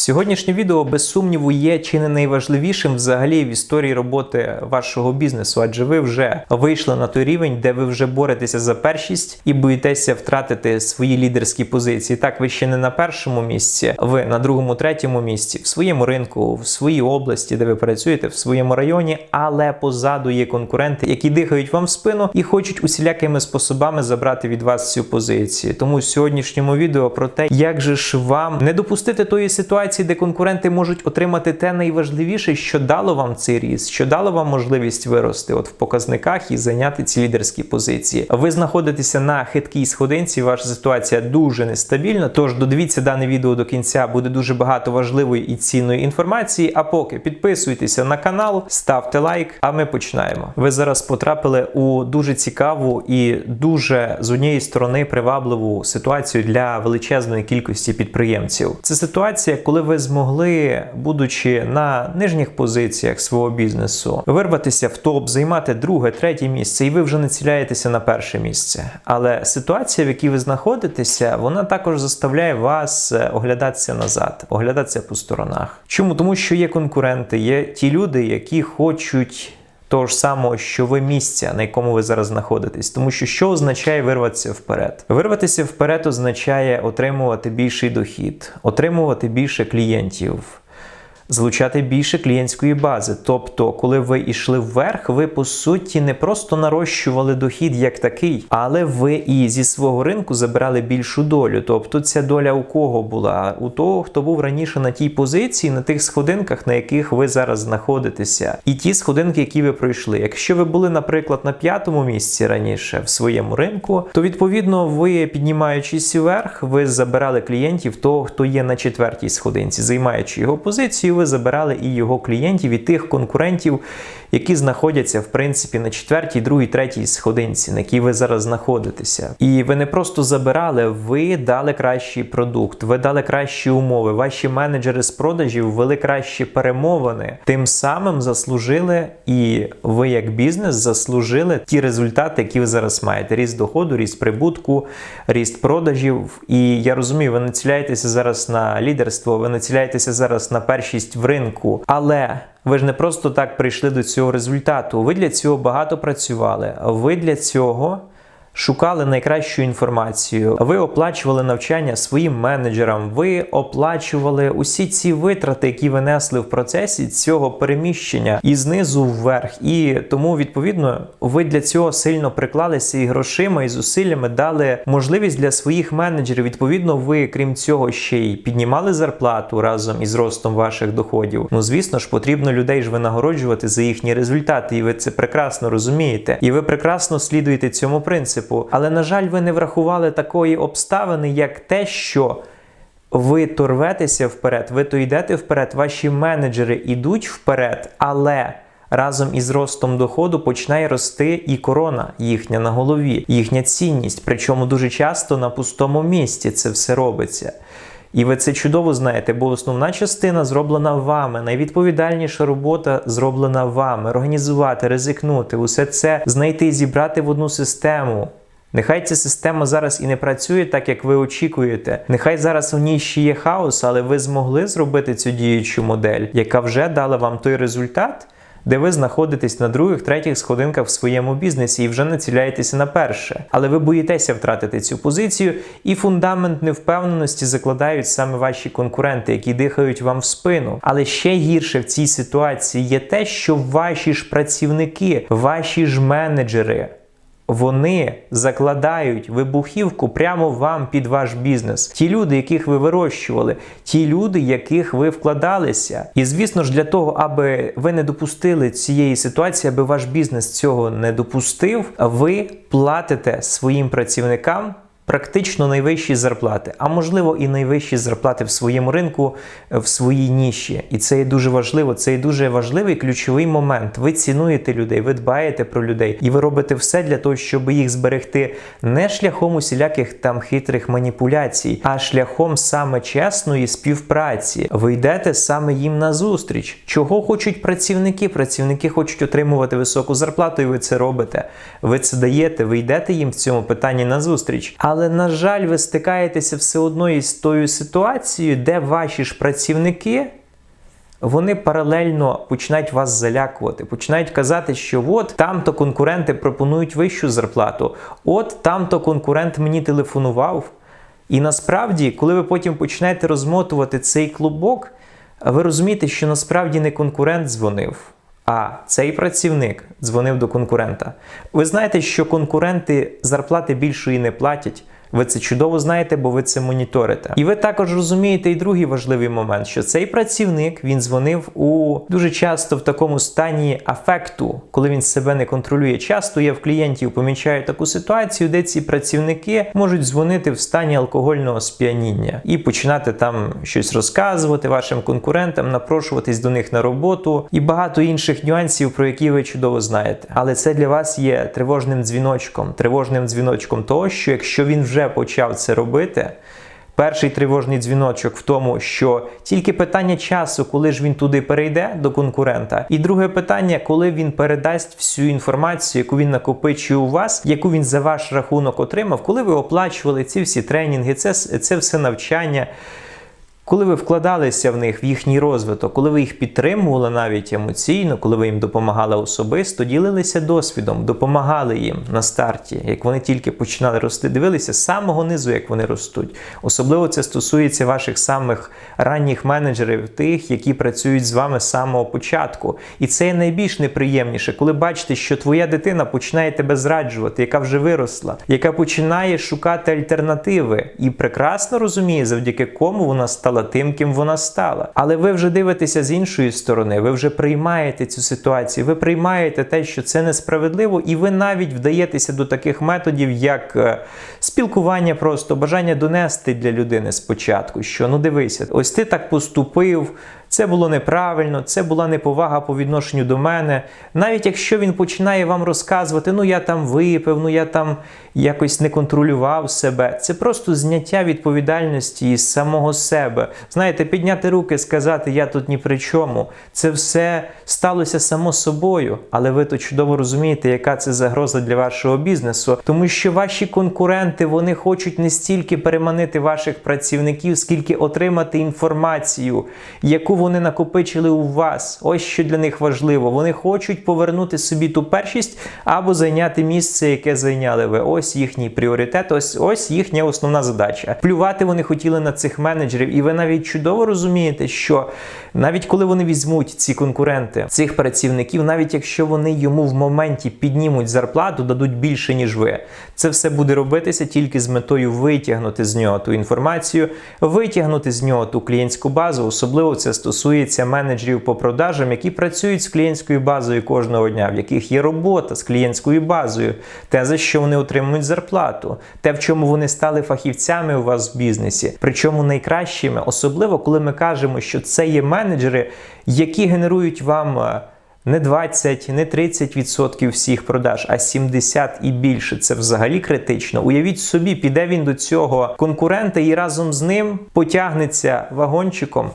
Сьогоднішнє відео без сумніву є чи не найважливішим взагалі в історії роботи вашого бізнесу, адже ви вже вийшли на той рівень, де ви вже боретеся за першість і боїтеся втратити свої лідерські позиції. Так, ви ще не на першому місці, ви на другому, третьому місці, в своєму ринку, в своїй області, де ви працюєте, в своєму районі, але позаду є конкуренти, які дихають вам в спину і хочуть усілякими способами забрати від вас цю позицію. Тому в сьогоднішньому відео про те, як же ж вам не допустити тої ситуації, де конкуренти можуть отримати те найважливіше, що дало вам цей ріст, що дало вам можливість вирости от в показниках і зайняти ці лідерські позиції. Ви знаходитеся на хиткій сходинці, ваша ситуація дуже нестабільна. Тож додивіться дане відео до кінця, буде дуже багато важливої і цінної інформації. А поки підписуйтеся на канал, ставте лайк. А ми починаємо. Ви зараз потрапили у дуже цікаву і дуже з однієї сторони привабливу ситуацію для величезної кількості підприємців. Це ситуація, коли ви змогли, будучи на нижніх позиціях свого бізнесу, вирватися в топ, займати друге, третє місце, і ви вже не ціляєтеся на перше місце. Але ситуація, в якій ви знаходитеся, вона також заставляє вас е, оглядатися назад, оглядатися по сторонах. Чому? Тому що є конкуренти, є ті люди, які хочуть. Того ж самого, що ви місця, на якому ви зараз знаходитесь, тому що що означає вирватися вперед? Вирватися вперед означає отримувати більший дохід, отримувати більше клієнтів. Залучати більше клієнтської бази. Тобто, коли ви йшли вверх, ви по суті не просто нарощували дохід як такий, але ви і зі свого ринку забирали більшу долю. Тобто, ця доля у кого була? У того, хто був раніше на тій позиції, на тих сходинках, на яких ви зараз знаходитеся, і ті сходинки, які ви пройшли. Якщо ви були, наприклад, на п'ятому місці раніше в своєму ринку, то відповідно ви піднімаючись вверх, ви забирали клієнтів того, хто є на четвертій сходинці, займаючи його позицію ви забирали і його клієнтів, і тих конкурентів, які знаходяться в принципі на четвертій, другій, третій сходинці, на якій ви зараз знаходитеся. І ви не просто забирали, ви дали кращий продукт, ви дали кращі умови. Ваші менеджери з продажів ввели кращі перемовини, тим самим заслужили, і ви, як бізнес, заслужили ті результати, які ви зараз маєте: ріст доходу, ріст прибутку, ріст продажів. І я розумію, ви націляєтеся зараз на лідерство, ви націляєтеся зараз на першість в ринку, але ви ж не просто так прийшли до цього результату. Ви для цього багато працювали. Ви для цього. Шукали найкращу інформацію, ви оплачували навчання своїм менеджерам, ви оплачували усі ці витрати, які ви несли в процесі цього переміщення і знизу вверх. І тому, відповідно, ви для цього сильно приклалися і грошима, і зусиллями дали можливість для своїх менеджерів. Відповідно, ви, крім цього, ще й піднімали зарплату разом із ростом ваших доходів. Ну, звісно ж, потрібно людей ж винагороджувати за їхні результати, і ви це прекрасно розумієте. І ви прекрасно слідуєте цьому принципу. Але, на жаль, ви не врахували такої обставини, як те, що ви то рветеся вперед, ви то йдете вперед, ваші менеджери йдуть вперед, але. Разом із ростом доходу починає рости і корона їхня на голові, їхня цінність. Причому дуже часто на пустому місці це все робиться. І ви це чудово знаєте, бо основна частина зроблена вами. Найвідповідальніша робота зроблена вами. Організувати, ризикнути, усе це знайти, зібрати в одну систему. Нехай ця система зараз і не працює так, як ви очікуєте. Нехай зараз у ній ще є хаос, але ви змогли зробити цю діючу модель, яка вже дала вам той результат де ви знаходитесь на других, третіх сходинках в своєму бізнесі і вже націляєтеся на перше. Але ви боїтеся втратити цю позицію, і фундамент невпевненості закладають саме ваші конкуренти, які дихають вам в спину. Але ще гірше в цій ситуації є те, що ваші ж працівники, ваші ж менеджери вони закладають вибухівку прямо вам під ваш бізнес. Ті люди, яких ви вирощували, ті люди, яких ви вкладалися. І звісно ж, для того, аби ви не допустили цієї ситуації, аби ваш бізнес цього не допустив, ви платите своїм працівникам практично найвищі зарплати, а можливо і найвищі зарплати в своєму ринку, в своїй ніші. І це є дуже важливо. Це є дуже важливий ключовий момент. Ви цінуєте людей, ви дбаєте про людей, і ви робите все для того, щоб їх зберегти не шляхом усіляких там хитрих маніпуляцій, а шляхом саме чесної співпраці. Ви йдете саме їм на зустріч. Чого хочуть працівники? Працівники хочуть отримувати високу зарплату, і ви це робите. Ви це даєте, ви йдете їм в цьому питанні на зустріч. Але Але, на жаль, ви стикаєтеся все одно із тою ситуацією, де ваші ж працівники. Вони паралельно починають вас залякувати, починають казати, що от там-то конкуренти пропонують вищу зарплату, от там-то конкурент мені телефонував. І насправді, коли ви потім починаєте розмотувати цей клубок, ви розумієте, що насправді не конкурент дзвонив, а цей працівник дзвонив до конкурента. Ви знаєте, що конкуренти зарплати більшої не платять. Ви це чудово знаєте, бо ви це моніторите. І ви також розумієте і другий важливий момент, що цей працівник він дзвонив у дуже часто в такому стані афекту, коли він себе не контролює. Часто я в клієнтів помічаю таку ситуацію, де ці працівники можуть дзвонити в стані алкогольного сп'яніння і починати там щось розказувати вашим конкурентам, напрошуватись до них на роботу і багато інших нюансів, про які ви чудово знаєте. Але це для вас є тривожним дзвіночком, тривожним дзвіночком того, що якщо він вже почав це робити. Перший тривожний дзвіночок в тому, що тільки питання часу, коли ж він туди перейде до конкурента, і друге питання, коли він передасть всю інформацію, яку він накопичує у вас, яку він за ваш рахунок отримав, коли ви оплачували ці всі тренінги, це, це все навчання. Коли ви вкладалися в них в їхній розвиток, коли ви їх підтримували навіть емоційно, коли ви їм допомагали особисто, ділилися досвідом, допомагали їм на старті, як вони тільки починали рости, дивилися з самого низу, як вони ростуть. Особливо це стосується ваших самих ранніх менеджерів, тих, які працюють з вами з самого початку. І це є найбільш неприємніше, коли бачите, що твоя дитина починає тебе зраджувати, яка вже виросла, яка починає шукати альтернативи і прекрасно розуміє, завдяки кому вона стала тим, ким вона стала. Але ви вже дивитеся з іншої сторони, ви вже приймаєте цю ситуацію, ви приймаєте те, що це несправедливо, і ви навіть вдаєтеся до таких методів, як е, спілкування, просто бажання донести для людини спочатку, що ну дивися, ось ти так поступив. Це було неправильно, це була неповага по відношенню до мене. Навіть якщо він починає вам розказувати, ну я там випив, ну я там якось не контролював себе, це просто зняття відповідальності із самого себе. Знаєте, підняти руки, сказати Я тут ні при чому. Це все сталося само собою, але ви то чудово розумієте, яка це загроза для вашого бізнесу, тому що ваші конкуренти вони хочуть не стільки переманити ваших працівників, скільки отримати інформацію, яку вони накопичили у вас. Ось що для них важливо. Вони хочуть повернути собі ту першість або зайняти місце, яке зайняли ви. Ось їхній пріоритет, ось ось їхня основна задача. Плювати вони хотіли на цих менеджерів, і ви навіть чудово розумієте, що навіть коли вони візьмуть ці конкуренти цих працівників, навіть якщо вони йому в моменті піднімуть зарплату, дадуть більше ніж ви, це все буде робитися тільки з метою витягнути з нього ту інформацію, витягнути з нього ту клієнтську базу. Особливо це стосується менеджерів по продажам, які працюють з клієнтською базою кожного дня, в яких є робота з клієнтською базою, те за що вони отримують зарплату, те, в чому вони стали фахівцями у вас в бізнесі, причому найкращими, особливо коли ми кажемо, що це є менеджери, які генерують вам. е, Не 20, не 30% всіх продаж, а 70 і більше. Це взагалі критично. Уявіть собі, піде він до цього конкурента і разом з ним потягнеться вагончиком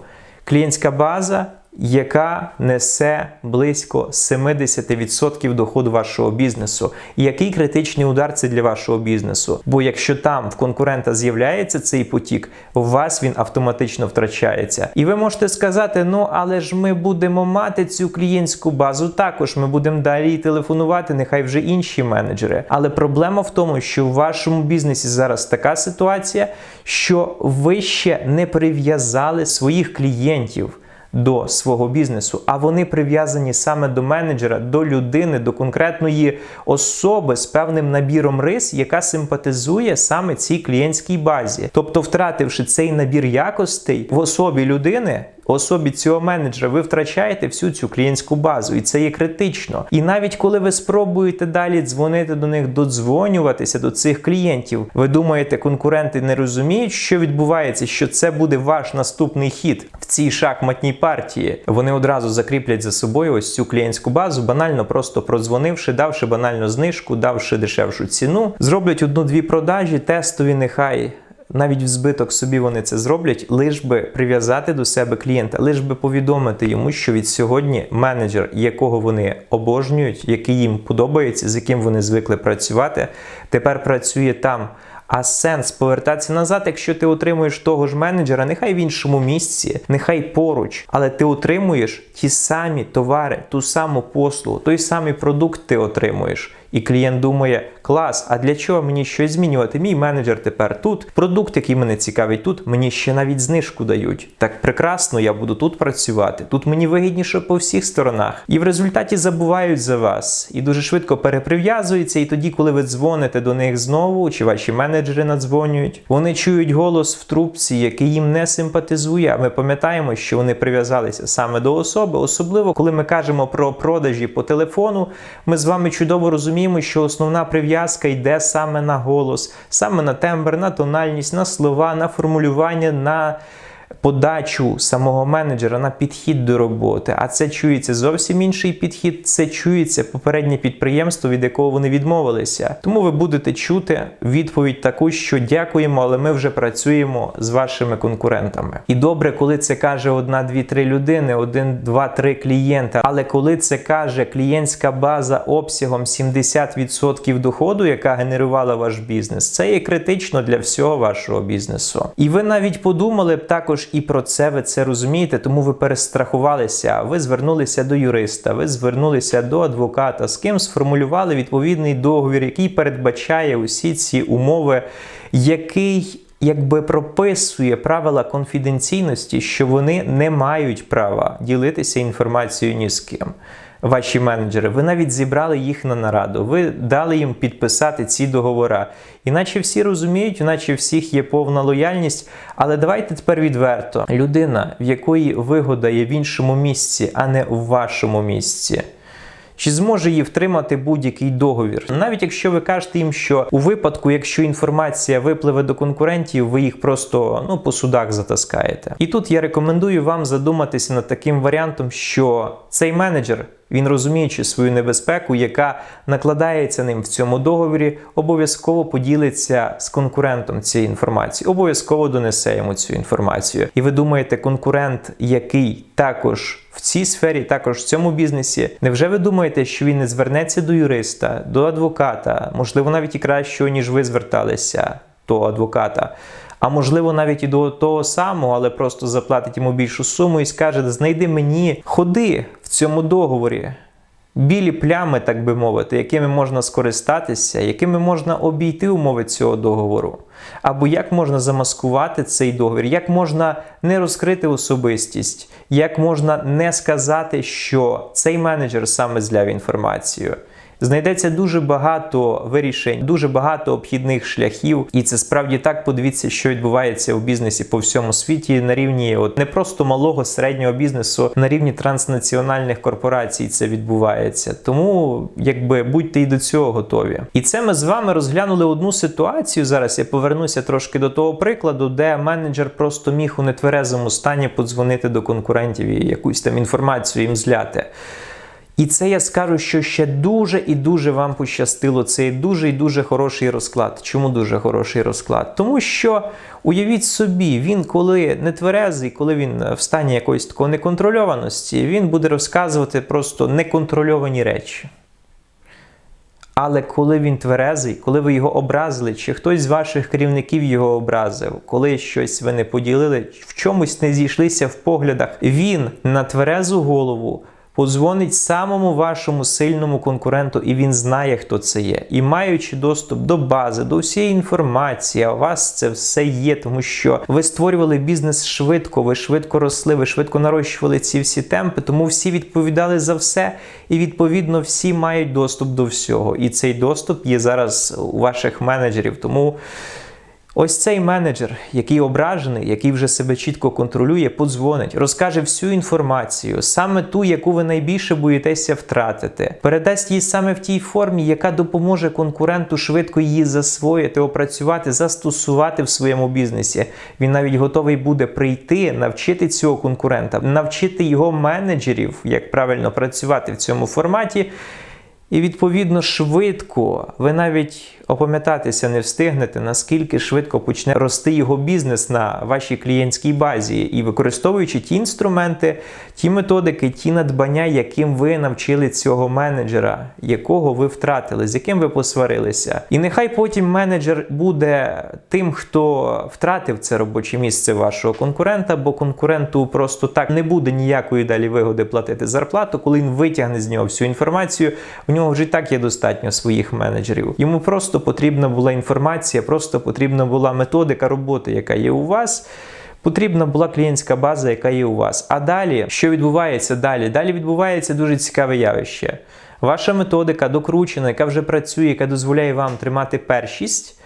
клієнтська база, яка несе близько 70% доходу вашого бізнесу. Який критичний удар це для вашого бізнесу? Бо якщо там в конкурента з'являється цей потік, у вас він автоматично втрачається. І ви можете сказати: ну але ж ми будемо мати цю клієнтську базу. Також ми будемо далі телефонувати, нехай вже інші менеджери. Але проблема в тому, що в вашому бізнесі зараз така ситуація, що ви ще не прив'язали своїх клієнтів до свого бізнесу, а вони прив'язані саме до менеджера, до людини, до конкретної особи з певним набіром рис, яка симпатизує саме цій клієнтській базі. Тобто, втративши цей набір якостей в особі людини. Особі цього менеджера ви втрачаєте всю цю клієнтську базу, і це є критично. І навіть коли ви спробуєте далі дзвонити до них, додзвонюватися до цих клієнтів, ви думаєте, конкуренти не розуміють, що відбувається, що це буде ваш наступний хід в цій шахматній партії. Вони одразу закріплять за собою ось цю клієнтську базу, банально просто продзвонивши, давши банальну знижку, давши дешевшу ціну, зроблять одну-дві продажі, тестові, нехай. Навіть в збиток собі вони це зроблять, лиш би прив'язати до себе клієнта, лиш би повідомити йому, що від сьогодні менеджер, якого вони обожнюють, який їм подобається, з яким вони звикли працювати, тепер працює там. А сенс повертатися назад, якщо ти отримуєш того ж менеджера, нехай в іншому місці, нехай поруч, але ти отримуєш ті самі товари, ту саму послугу, той самий продукт ти отримуєш. І клієнт думає, клас, а для чого мені щось змінювати? Мій менеджер тепер тут, продукт, який мене цікавить тут, мені ще навіть знижку дають. Так прекрасно, я буду тут працювати. Тут мені вигідніше по всіх сторонах. І в результаті забувають за вас і дуже швидко переприв'язуються. І тоді, коли ви дзвоните до них знову, чи ваші менеджери надзвонюють, вони чують голос в трубці, який їм не симпатизує. А ми пам'ятаємо, що вони прив'язалися саме до особи, особливо коли ми кажемо про продажі по телефону. Ми з вами чудово розуміємо розуміємо, що основна прив'язка йде саме на голос, саме на тембр, на тональність, на слова, на формулювання, на подачу самого менеджера на підхід до роботи. А це чується зовсім інший підхід. Це чується попереднє підприємство, від якого вони відмовилися. Тому ви будете чути відповідь таку, що дякуємо, але ми вже працюємо з вашими конкурентами. І добре, коли це каже одна, дві, три людини, один, два, три клієнта. Але коли це каже клієнтська база обсягом 70% доходу, яка генерувала ваш бізнес, це є критично для всього вашого бізнесу. І ви навіть подумали б також і про це ви це розумієте, тому ви перестрахувалися, ви звернулися до юриста, ви звернулися до адвоката, з ким сформулювали відповідний договір, який передбачає усі ці умови, який якби прописує правила конфіденційності, що вони не мають права ділитися інформацією ні з ким ваші менеджери, ви навіть зібрали їх на нараду, ви дали їм підписати ці договори. Іначе всі розуміють, іначе всіх є повна лояльність. Але давайте тепер відверто: людина, в якої вигода є в іншому місці, а не у вашому місці. Чи зможе її втримати будь-який договір? Навіть якщо ви кажете їм, що у випадку, якщо інформація випливе до конкурентів, ви їх просто ну по судах затаскаєте. І тут я рекомендую вам задуматися над таким варіантом, що цей менеджер він розуміючи свою небезпеку, яка накладається ним в цьому договорі, обов'язково поділиться з конкурентом цієї інформації, обов'язково донесе йому цю інформацію. І ви думаєте, конкурент, який також в цій сфері, також в цьому бізнесі, невже ви думаєте, що він не звернеться до юриста, до адвоката, можливо, навіть і кращого, ніж ви зверталися до адвоката? А можливо навіть і до того самого, але просто заплатить йому більшу суму і скаже: знайди мені ходи в цьому договорі. Білі плями, так би мовити, якими можна скористатися, якими можна обійти умови цього договору, або як можна замаскувати цей договір, як можна не розкрити особистість, як можна не сказати, що цей менеджер саме зляв інформацію. Знайдеться дуже багато вирішень, дуже багато обхідних шляхів, і це справді так. Подивіться, що відбувається у бізнесі по всьому світі на рівні, от не просто малого середнього бізнесу, на рівні транснаціональних корпорацій це відбувається. Тому якби будьте і до цього готові. І це ми з вами розглянули одну ситуацію. Зараз я повернуся трошки до того прикладу, де менеджер просто міг у нетверезому стані подзвонити до конкурентів і якусь там інформацію їм зляти. І це я скажу, що ще дуже і дуже вам пощастило. Це дуже і дуже хороший розклад. Чому дуже хороший розклад? Тому що уявіть собі, він, коли не тверезий, коли він в стані якоїсь такої неконтрольованості, він буде розказувати просто неконтрольовані речі. Але коли він тверезий, коли ви його образили, чи хтось з ваших керівників його образив, коли щось ви не поділили, в чомусь не зійшлися в поглядах, він на тверезу голову подзвонить самому вашому сильному конкуренту, і він знає, хто це є. І маючи доступ до бази, до всієї інформації, а у вас це все є, тому що ви створювали бізнес швидко, ви швидко росли, ви швидко нарощували ці всі темпи, тому всі відповідали за все, і відповідно всі мають доступ до всього. І цей доступ є зараз у ваших менеджерів. Тому. Ось цей менеджер, який ображений, який вже себе чітко контролює, подзвонить, розкаже всю інформацію, саме ту, яку ви найбільше боїтеся втратити, передасть її саме в тій формі, яка допоможе конкуренту швидко її засвоїти, опрацювати, застосувати в своєму бізнесі. Він навіть готовий буде прийти, навчити цього конкурента, навчити його менеджерів, як правильно працювати в цьому форматі. І відповідно швидко ви навіть опам'ятатися не встигнете, наскільки швидко почне рости його бізнес на вашій клієнтській базі, і використовуючи ті інструменти, ті методики, ті надбання, яким ви навчили цього менеджера, якого ви втратили, з яким ви посварилися. І нехай потім менеджер буде тим, хто втратив це робоче місце вашого конкурента, бо конкуренту просто так не буде ніякої далі вигоди платити зарплату, коли він витягне з нього всю інформацію. У нього вже і так є достатньо своїх менеджерів. Йому просто потрібна була інформація, просто потрібна була методика роботи, яка є у вас. Потрібна була клієнтська база, яка є у вас. А далі, що відбувається далі? Далі відбувається дуже цікаве явище. Ваша методика докручена, яка вже працює, яка дозволяє вам тримати першість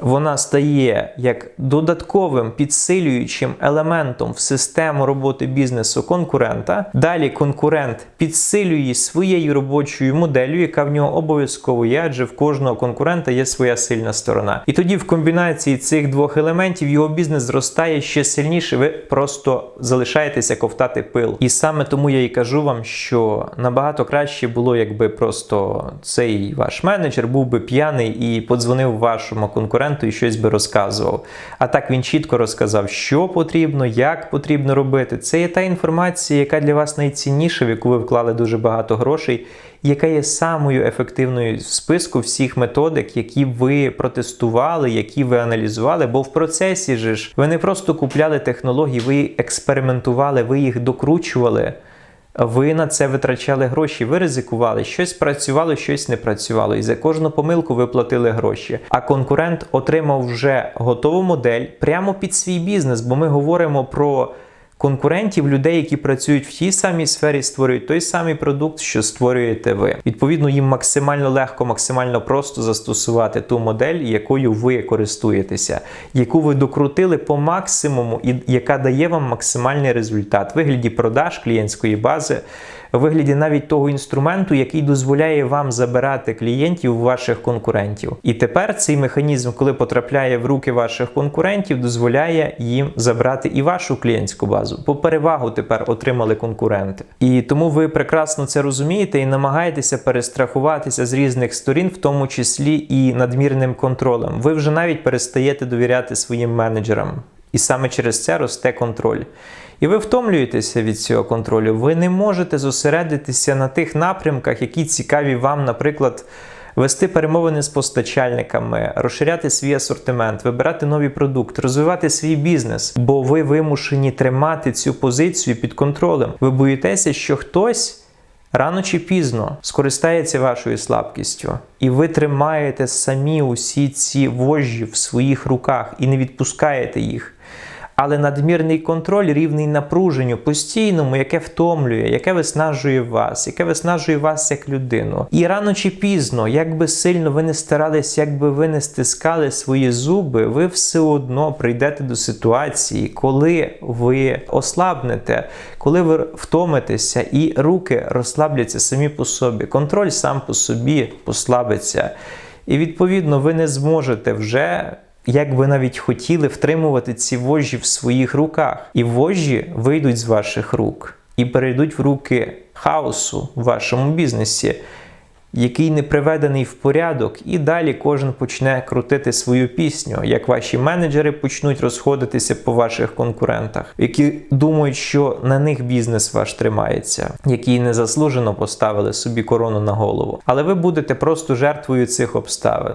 вона стає як додатковим підсилюючим елементом в систему роботи бізнесу конкурента. Далі конкурент підсилює своєю робочою моделлю, яка в нього обов'язково є, адже в кожного конкурента є своя сильна сторона. І тоді в комбінації цих двох елементів його бізнес зростає ще сильніше. Ви просто залишаєтеся ковтати пил. І саме тому я і кажу вам, що набагато краще було, якби просто цей ваш менеджер був би п'яний і подзвонив вашому конкуренту контенту і щось би розказував. А так він чітко розказав, що потрібно, як потрібно робити. Це є та інформація, яка для вас найцінніша, в яку ви вклали дуже багато грошей, яка є самою ефективною в списку всіх методик, які ви протестували, які ви аналізували. Бо в процесі ж ви не просто купляли технології, ви експериментували, ви їх докручували. Ви на це витрачали гроші, ви ризикували, щось працювало, щось не працювало. І за кожну помилку ви платили гроші. А конкурент отримав вже готову модель прямо під свій бізнес, бо ми говоримо про конкурентів, людей, які працюють в тій самій сфері, створюють той самий продукт, що створюєте ви. Відповідно, їм максимально легко, максимально просто застосувати ту модель, якою ви користуєтеся, яку ви докрутили по максимуму, і яка дає вам максимальний результат вигляді продаж клієнтської бази вигляді навіть того інструменту, який дозволяє вам забирати клієнтів ваших конкурентів. І тепер цей механізм, коли потрапляє в руки ваших конкурентів, дозволяє їм забрати і вашу клієнтську базу. По перевагу тепер отримали конкуренти. І тому ви прекрасно це розумієте і намагаєтеся перестрахуватися з різних сторін, в тому числі і надмірним контролем. Ви вже навіть перестаєте довіряти своїм менеджерам. І саме через це росте контроль. І ви втомлюєтеся від цього контролю. Ви не можете зосередитися на тих напрямках, які цікаві вам, наприклад, вести перемовини з постачальниками, розширяти свій асортимент, вибирати нові продукти, розвивати свій бізнес, бо ви вимушені тримати цю позицію під контролем. Ви боїтеся, що хтось. Рано чи пізно скористається вашою слабкістю, і ви тримаєте самі усі ці вожжі в своїх руках і не відпускаєте їх але надмірний контроль рівний напруженню постійному, яке втомлює, яке виснажує вас, яке виснажує вас як людину. І рано чи пізно, як би сильно ви не старались, як би ви не стискали свої зуби, ви все одно прийдете до ситуації, коли ви ослабнете, коли ви втомитеся, і руки розслабляться самі по собі. Контроль сам по собі послабиться. І відповідно ви не зможете вже як ви навіть хотіли втримувати ці вожжі в своїх руках. І вожжі вийдуть з ваших рук і перейдуть в руки хаосу в вашому бізнесі, який не приведений в порядок, і далі кожен почне крутити свою пісню, як ваші менеджери почнуть розходитися по ваших конкурентах, які думають, що на них бізнес ваш тримається, які незаслужено поставили собі корону на голову. Але ви будете просто жертвою цих обставин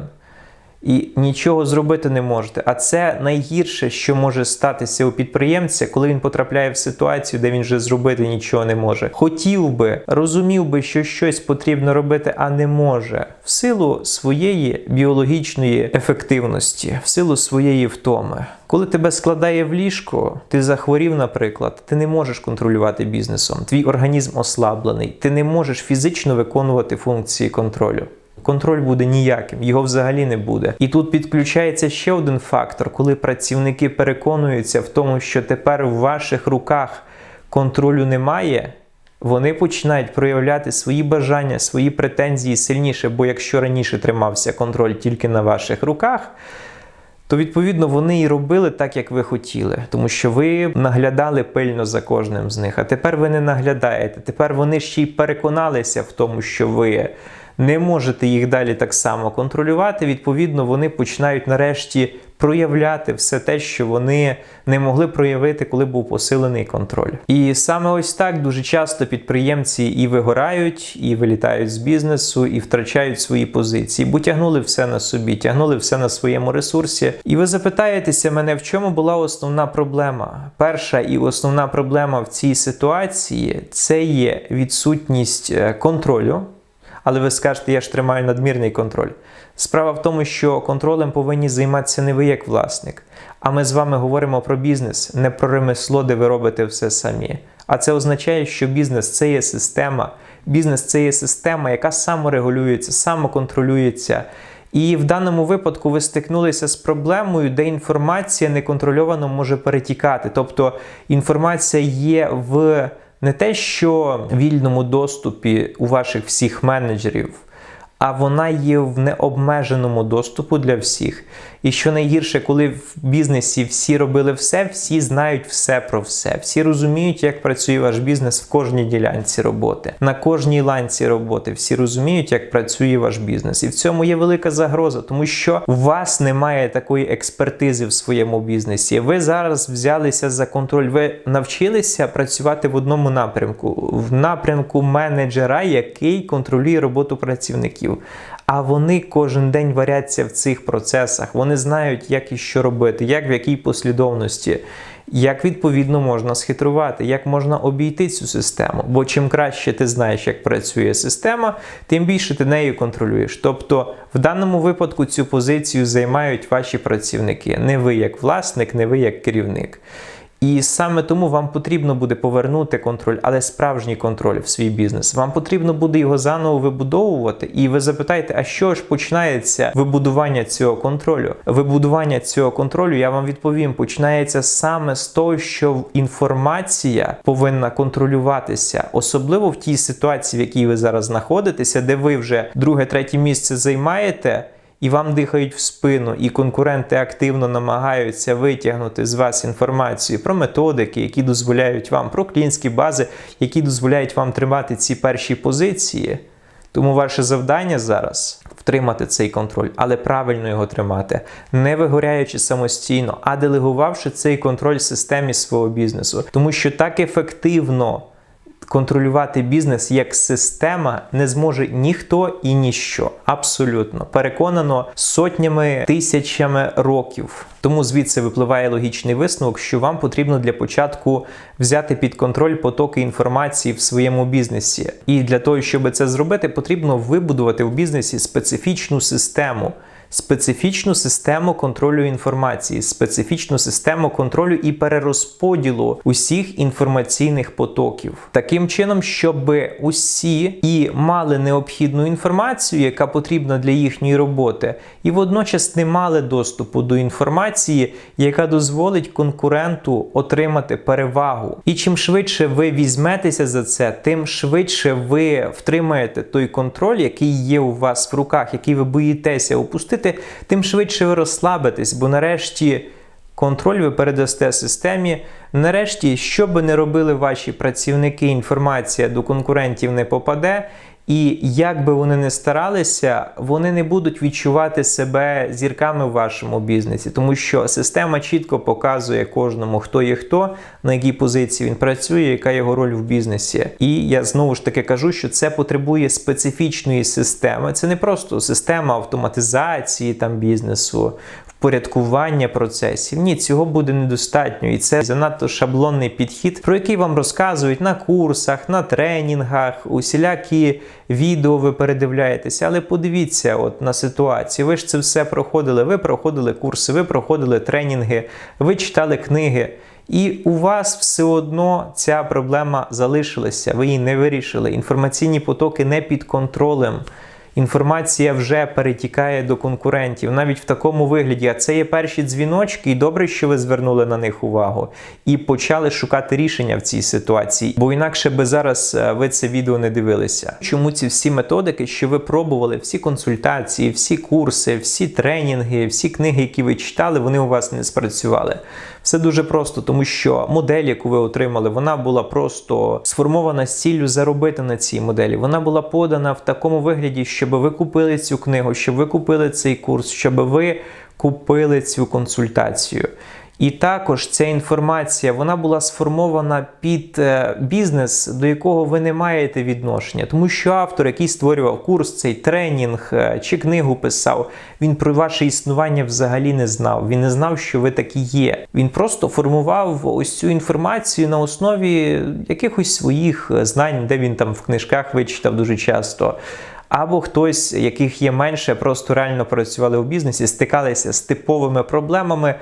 і нічого зробити не можете. А це найгірше, що може статися у підприємця, коли він потрапляє в ситуацію, де він вже зробити нічого не може. Хотів би, розумів би, що щось потрібно робити, а не може, в силу своєї біологічної ефективності, в силу своєї втоми. Коли тебе складає в ліжко, ти захворів, наприклад, ти не можеш контролювати бізнесом. Твій організм ослаблений, ти не можеш фізично виконувати функції контролю контроль буде ніяким, його взагалі не буде. І тут підключається ще один фактор, коли працівники переконуються в тому, що тепер в ваших руках контролю немає. Вони починають проявляти свої бажання, свої претензії сильніше, бо якщо раніше тримався контроль тільки на ваших руках, то відповідно вони і робили так, як ви хотіли, тому що ви наглядали пильно за кожним з них. А тепер ви не наглядаєте. Тепер вони ще й переконалися в тому, що ви не можете їх далі так само контролювати. Відповідно, вони починають нарешті проявляти все те, що вони не могли проявити, коли був посилений контроль. І саме ось так дуже часто підприємці і вигорають, і вилітають з бізнесу, і втрачають свої позиції, бо тягнули все на собі, тягнули все на своєму ресурсі. І ви запитаєтеся мене, в чому була основна проблема? Перша і основна проблема в цій ситуації це є відсутність е, контролю. Але ви скажете, я ж тримаю надмірний контроль. Справа в тому, що контролем повинні займатися не ви як власник. А ми з вами говоримо про бізнес, не про ремесло, де ви робите все самі. А це означає, що бізнес це є система. Бізнес це є система, яка саморегулюється, самоконтролюється. І в даному випадку ви стикнулися з проблемою, де інформація неконтрольовано може перетікати. Тобто інформація є в не те, що вільному доступі у ваших всіх менеджерів, а вона є в необмеженому доступу для всіх. І що найгірше, коли в бізнесі всі робили все, всі знають все про все. Всі розуміють, як працює ваш бізнес в кожній ділянці роботи, на кожній ланці роботи. Всі розуміють, як працює ваш бізнес. І в цьому є велика загроза, тому що у вас немає такої експертизи в своєму бізнесі. Ви зараз взялися за контроль. Ви навчилися працювати в одному напрямку, в напрямку менеджера, який контролює роботу працівників. А вони кожен день варяться в цих процесах. Вони знають, як і що робити, як в якій послідовності, як відповідно можна схитрувати, як можна обійти цю систему. Бо чим краще ти знаєш, як працює система, тим більше ти нею контролюєш. Тобто, в даному випадку цю позицію займають ваші працівники, не ви як власник, не ви як керівник. І саме тому вам потрібно буде повернути контроль, але справжній контроль в свій бізнес. Вам потрібно буде його заново вибудовувати. І ви запитаєте, а що ж починається вибудування цього контролю? Вибудування цього контролю, я вам відповім, починається саме з того, що інформація повинна контролюватися, особливо в тій ситуації, в якій ви зараз знаходитеся, де ви вже друге-третє місце займаєте і вам дихають в спину, і конкуренти активно намагаються витягнути з вас інформацію про методики, які дозволяють вам, про клінські бази, які дозволяють вам тримати ці перші позиції. Тому ваше завдання зараз втримати цей контроль, але правильно його тримати, не вигоряючи самостійно, а делегувавши цей контроль системі свого бізнесу, тому що так ефективно контролювати бізнес як система не зможе ніхто і ніщо. Абсолютно переконано сотнями тисячами років. Тому звідси випливає логічний висновок, що вам потрібно для початку взяти під контроль потоки інформації в своєму бізнесі. І для того, щоб це зробити, потрібно вибудувати в бізнесі специфічну систему специфічну систему контролю інформації, специфічну систему контролю і перерозподілу усіх інформаційних потоків, таким чином, щоб усі і мали необхідну інформацію, яка потрібна для їхньої роботи, і водночас не мали доступу до інформації, яка дозволить конкуренту отримати перевагу. І чим швидше ви візьметеся за це, тим швидше ви втримаєте той контроль, який є у вас в руках, який ви боїтеся опустити робити, тим швидше ви розслабитесь, бо нарешті контроль ви передасте системі. Нарешті, що би не робили ваші працівники, інформація до конкурентів не попаде. І як би вони не старалися, вони не будуть відчувати себе зірками в вашому бізнесі, тому що система чітко показує кожному, хто є хто, на якій позиції він працює, яка його роль в бізнесі. І я знову ж таки кажу, що це потребує специфічної системи. Це не просто система автоматизації там бізнесу, впорядкування процесів. Ні, цього буде недостатньо. І це занадто шаблонний підхід, про який вам розказують на курсах, на тренінгах, усілякі відео ви передивляєтеся. Але подивіться от на ситуацію. Ви ж це все проходили. Ви проходили курси, ви проходили тренінги, ви читали книги. І у вас все одно ця проблема залишилася, ви її не вирішили. Інформаційні потоки не під контролем інформація вже перетікає до конкурентів, навіть в такому вигляді. А це є перші дзвіночки, і добре, що ви звернули на них увагу і почали шукати рішення в цій ситуації, бо інакше би зараз е, ви це відео не дивилися. Чому ці всі методики, що ви пробували, всі консультації, всі курси, всі тренінги, всі книги, які ви читали, вони у вас не спрацювали. Все дуже просто, тому що модель, яку ви отримали, вона була просто сформована з ціллю заробити на цій моделі. Вона була подана в такому вигляді, щоб ви купили цю книгу, щоб ви купили цей курс, щоб ви купили цю консультацію. І також ця інформація вона була сформована під е, бізнес, до якого ви не маєте відношення, тому що автор, який створював курс, цей тренінг е, чи книгу писав, він про ваше існування взагалі не знав. Він не знав, що ви такі є. Він просто формував ось цю інформацію на основі якихось своїх е, знань, де він там в книжках вичитав дуже часто. Або хтось, яких є менше, просто реально працювали у бізнесі, стикалися з типовими проблемами.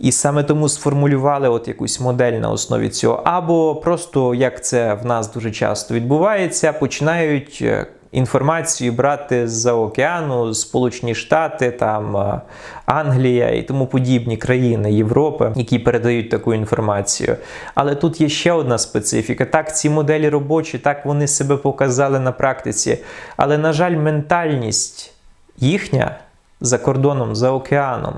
І саме тому сформулювали от якусь модель на основі цього. Або просто як це в нас дуже часто відбувається, починають е, інформацію брати з-за океану, Сполучені Штати, там е, Англія і тому подібні країни Європи, які передають таку інформацію. Але тут є ще одна специфіка. Так, ці моделі робочі, так вони себе показали на практиці. Але, на жаль, ментальність їхня за кордоном, за океаном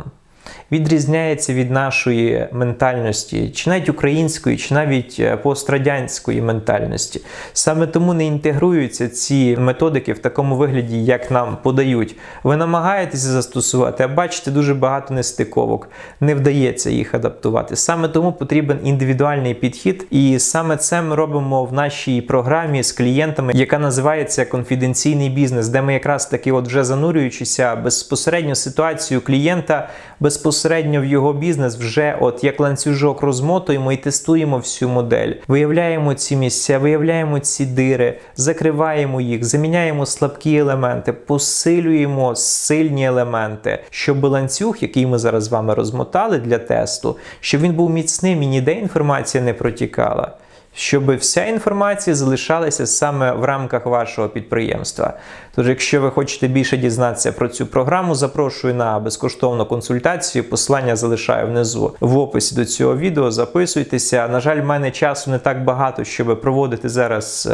відрізняється від нашої ментальності, чи навіть української, чи навіть е, пострадянської ментальності. Саме тому не інтегруються ці методики в такому вигляді, як нам подають. Ви намагаєтеся застосувати, а бачите дуже багато нестиковок, не вдається їх адаптувати. Саме тому потрібен індивідуальний підхід, і саме це ми робимо в нашій програмі з клієнтами, яка називається конфіденційний бізнес, де ми якраз таки, от вже занурюючися безпосередньо ситуацію клієнта, безпосередньо в його бізнес, вже от як ланцюжок розмотуємо і тестуємо всю модель. Виявляємо ці місця, виявляємо ці дири, закриваємо їх, заміняємо слабкі елементи, посилюємо сильні елементи, щоб ланцюг, який ми зараз з вами розмотали для тесту, щоб він був міцним і ніде інформація не протікала. Щоб вся інформація залишалася саме в рамках вашого підприємства. Тож, якщо ви хочете більше дізнатися про цю програму, запрошую на безкоштовну консультацію. Посилання залишаю внизу в описі до цього відео. Записуйтеся. На жаль, в мене часу не так багато, щоб проводити зараз.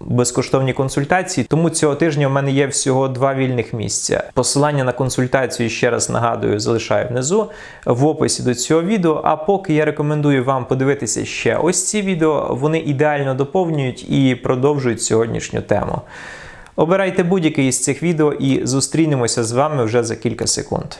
Безкоштовні консультації, тому цього тижня у мене є всього два вільних місця. Посилання на консультацію ще раз нагадую, залишаю внизу в описі до цього відео. А поки я рекомендую вам подивитися ще ось ці відео, вони ідеально доповнюють і продовжують сьогоднішню тему. Обирайте будь-яке із цих відео і зустрінемося з вами вже за кілька секунд.